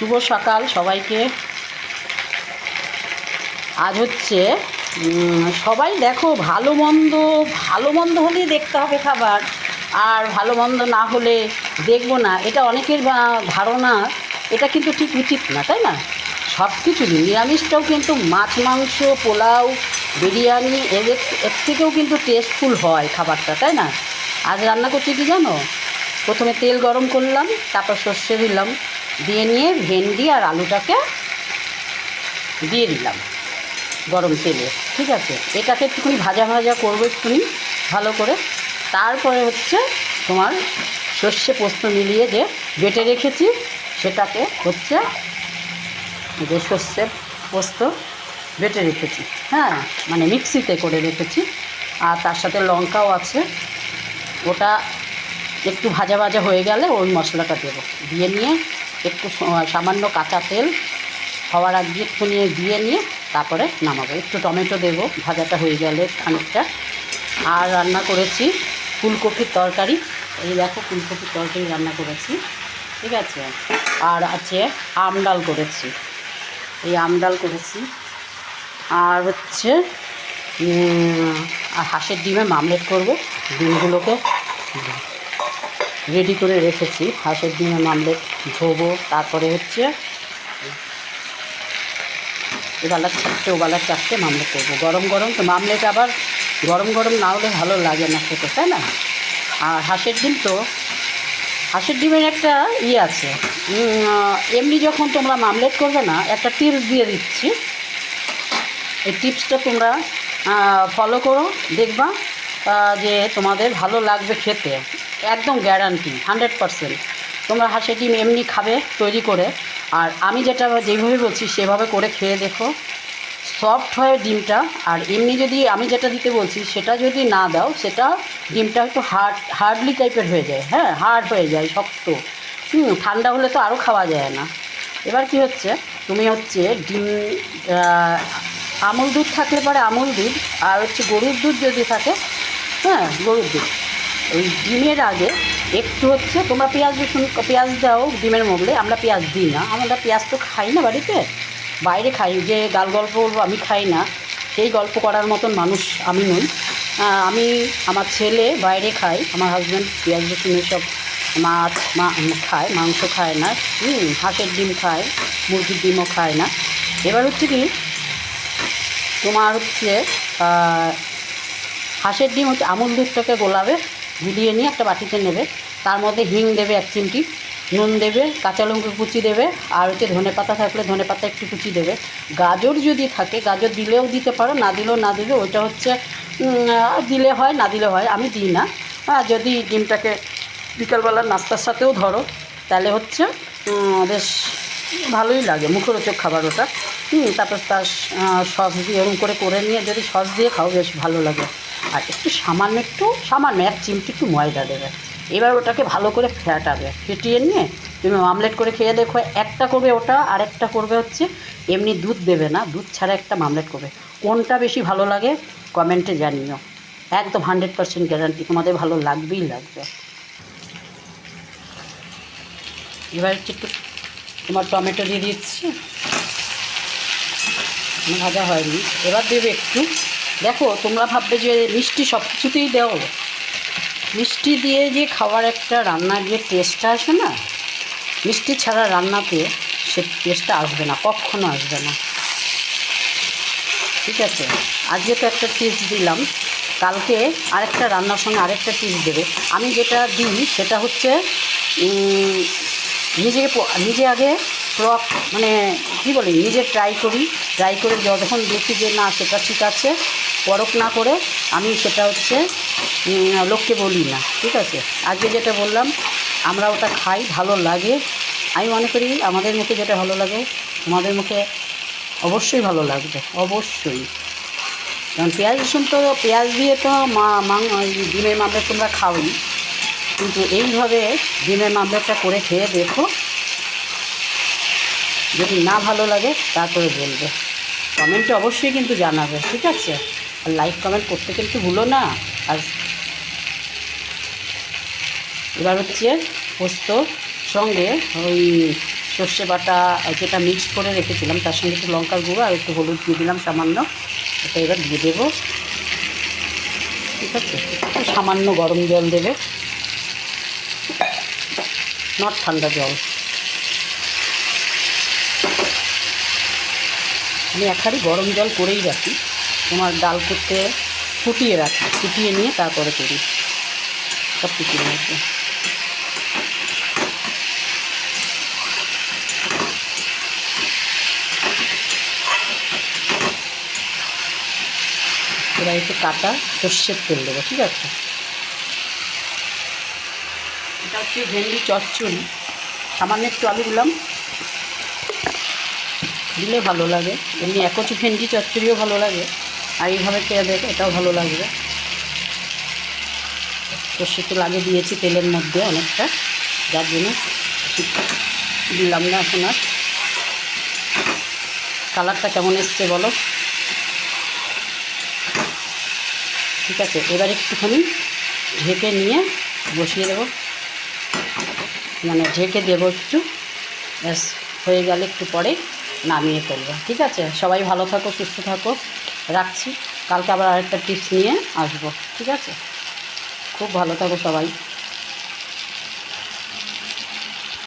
শুভ সকাল সবাইকে। আজ হচ্ছে সবাই দেখো ভালো মন্দ ভালো মন্দ হলেই দেখতে হবে খাবার, আর ভালো মন্দ না হলে দেখব না। এটা অনেকের ধারণা, এটা কিন্তু ঠিক উচিত না, তাই না? সব কিছু নিরামিষটাও কিন্তু মাছ, মাংস, পোলাও, বিরিয়ানি এদের এর থেকেও কিন্তু টেস্টফুল হয় খাবারটা, তাই না? আজ রান্না করছি কি জানো? প্রথমে তেল গরম করলাম, তারপর সর্ষে দিলাম। দিয়ে নিয়ে ভেন্ডি আর আলুটাকে দিয়ে দিলাম গরম তেলে, ঠিক আছে? এটাকে একটুখানি ভাজা ভাজা করব একটুখানি ভালো করে। তারপরে হচ্ছে তোমার সর্ষে পোস্ত মিলিয়ে যে বেটে রেখেছি, সেটাকে হচ্ছে যে সর্ষে পোস্ত বেটে রেখেছি হ্যাঁ? মানে মিক্সিতে করে রেখেছি। আর তার সাথে লঙ্কাও আছে। ওটা একটু ভাজা ভাজা হয়ে গেলে ওই মশলাটা দেবো। দিয়ে নিয়ে একটু সামান্য কাঁচা তেল হওয়ার আগে একটু নিয়ে দিয়ে নিয়ে তারপরে নামাবো। একটু টমেটো দেবো, ভাজাটা হয়ে গেলে খানিকটা। আর রান্না করেছি ফুলকপির তরকারি। এই দেখো ফুলকপির তরকারি রান্না করেছি, ঠিক আছে? আর আছে আম ডাল করেছি। এই আম ডাল করেছি। আর হচ্ছে আর হাঁসের ডিমে মামলেট করব। ডিমগুলোকে রেডি করে রেখেছি। হাঁসের ডিমে মামলেট ধোবো, তারপরে হচ্ছে এবেলা চারটে, ওবেলা চারটে মামলেট করব। গরম গরম তো মামলেট আবার গরম গরম না হলে ভালো লাগে না খেতে, তাই না? আর হাঁসের ডিম তো, হাঁসের ডিমের একটা ইয়ে আছে। এমনি যখন তোমরা মামলেট করবে না, একটা টিপস দিয়ে দিচ্ছি। এই টিপসটা তোমরা ফলো করো, দেখবা যে তোমাদের ভালো লাগবে খেতে। একদম গ্যারান্টি হান্ড্রেড পারসেন্ট তোমরা হাঁসের ডিম এমনি খাবে, তৈরি করে। আর আমি যেটা যেভাবে বলছি, সেভাবে করে খেয়ে দেখো। সফট হয় ডিমটা, আর এমনি যদি আমি যেটা দিতে বলছি, সেটা যদি না দাও, সেটা ডিমটা একটু হার্ড হার্ডলি টাইপের হয়ে যায়। হ্যাঁ হার্ড হয়ে যায়, শক্ত। হুম, ঠান্ডা হলে তো আরও খাওয়া যায় না। এবার কি হচ্ছে, তুমি হচ্ছে ডিম আমুল দুধ থাকলে পরে আমুল দুধ, আর হচ্ছে গরুর দুধ যদি থাকে হ্যাঁ গরুর দুধ। ওই ডিমের আগে একটু হচ্ছে তোমরা পেঁয়াজ রসুন পেঁয়াজ দাও ডিমের মধ্যে আমরা পেঁয়াজ দিই না। আমরা পেঁয়াজ তো খাই না বাড়িতে। বাইরে খাই যে গাল গল্প আমি খাই না। সেই গল্প করার মতন মানুষ আমি নই। আমি আমার ছেলে বাইরে খাই আমার হাজব্যান্ড পেঁয়াজ রসুন সব মাছ মা খায় মাংস খায় না। হুম, হাঁসের ডিম খায় মুরগির ডিমও খায় না। এবার হচ্ছে কি তোমার হচ্ছে হাঁসের ডিম হচ্ছে আমুল দুধটাকে গোলাবে গুলিয়ে নিয়ে একটা বাটিতে নেবে। তার মধ্যে হিং দেবে এক চিমটি, নুন দেবে, কাঁচা লঙ্কা কুচি দেবে, আর হচ্ছে ধনে পাতা থাকলে ধনে পাতা একটু কুচি দেবে। গাজর যদি থাকে, গাজর দিলেও দিতে পারো, না দিলেও না দিলে ওইটা হচ্ছে দিলে হয়, না দিলে হয়, আমি দিই না। আর যদি ডিমটাকে বিকালবেলার নাস্তার সাথেও ধরো, তাহলে হচ্ছে বেশ ভালোই লাগে, মুখরোচক খাবার ওটা। হুম, তারপর তার সস দিয়ে এরকম করে করে নিয়ে যদি সস দিয়ে খাও, বেশ ভালো লাগে। আর একটু সামান্য একটু সামান্য, এক চিমটি একটু ময়দা দেবে। এবার ওটাকে ভালো করে ফ্যাটাবে ফেটিয়ে নিয়ে তুমি মামলেট করে খেয়ে দেখো, একটা করবে ওটা আর একটা করবে হচ্ছে এমনি দুধ দেবে না, দুধ ছাড়া একটা মামলেট করবে। কোনটা বেশি ভালো লাগে কমেন্টে জানিও। একদম হান্ড্রেড পার্সেন্ট গ্যারান্টি, তোমাদের ভালো লাগবেই লাগবে। এবার হচ্ছে একটু তোমার টমেটো দিয়ে দিচ্ছি। ভাজা হয়নি। এবার দেবে একটু দেখো, তোমরা ভাববে যে মিষ্টি সব কিছুতেই দেও। মিষ্টি দিয়ে যে খাওয়ার একটা রান্নার যে টেস্টটা আসে না, মিষ্টি ছাড়া রান্নাতে সে টেস্টটা আসবে না, কখনো আসবে না। ঠিক আছে? আজকে তো একটা টিপস দিলাম, কালকে আরেকটা রান্নার সঙ্গে আরেকটা টিপস দেবে। আমি যেটা দিই সেটা হচ্ছে নিজে নিজে আগে প্রক মানে কী বলি, নিজে ট্রাই করি। ট্রাই করে যখন দেখি যে না সেটা ঠিক আছে পরক না করে আমি সেটা হচ্ছে লোককে বলি না, ঠিক আছে? আজকে যেটা বললাম, আমরা ওটা খাই, ভালো লাগে। আমি মনে করি আমাদের মুখে যেটা ভালো লাগে, তোমাদের মুখে অবশ্যই ভালো লাগবে, অবশ্যই। কারণ পেঁয়াজ রসুন তো, পেঁয়াজ দিয়ে তো ডিমের মামলা তোমরা খাওই কিন্তু এইভাবে ডিমের মামলাটা করে খেয়ে দেখো, যদি না ভালো লাগে, তারপরে বলবে। কমেন্টে অবশ্যই কিন্তু জানাবে, ঠিক আছে? আর লাইক কমেন্ট করতে কিন্তু ভুলো না। আর এবার হচ্ছে পোস্ত সঙ্গে ওই সর্ষে বাটা যেটা মিক্স করে রেখেছিলাম, তার সঙ্গে একটু লঙ্কার গুঁড়ো আর একটু হলুদ দিয়ে দিলাম সামান্য। এটা এবার দিয়ে দেবো। ঠিক আছে? একটু সামান্য গরম জল দেবে। নট ঠান্ডা জল। আমি এক গরম জল করেই রাখি। তোমার ডাল করতে ফুটিয়ে রাখি, ফুটিয়ে নিয়ে তারপরে করি। সব কিছু মধ্যে এবার একটু কাটা সর্ষের তেল দেবো, ঠিক আছে? এটা হচ্ছে ভেন্ডি চচ্চড়ি। সামান্য একটু আলু দিলাম। দিলে ভালো লাগে। এমনি একচি ভেন্ডি চচ্চড়িও ভালো লাগে। আর এইভাবে খেয়ে দেখ, এটাও ভালো লাগবে। সর্ষের তো আগে দিয়েছি তেলের মধ্যে অনেকটা, যার জন্য দিলাম না এখন আর। কালারটা কেমন এসছে বলো? ঠিক আছে, এবার একটুখানি ঢেকে নিয়ে বসিয়ে দেবো। মানে ঢেকে দেবো একটু, ব্যাস, হয়ে গেলে একটু পরে নামিয়ে ফেলব। ঠিক আছে, সবাই ভালো থাকো, সুস্থ থাকো। রাখছি। কালকে আবার আরেকটা টিপস নিয়ে আসব ঠিক আছে? খুব ভালো থাকো সবাই।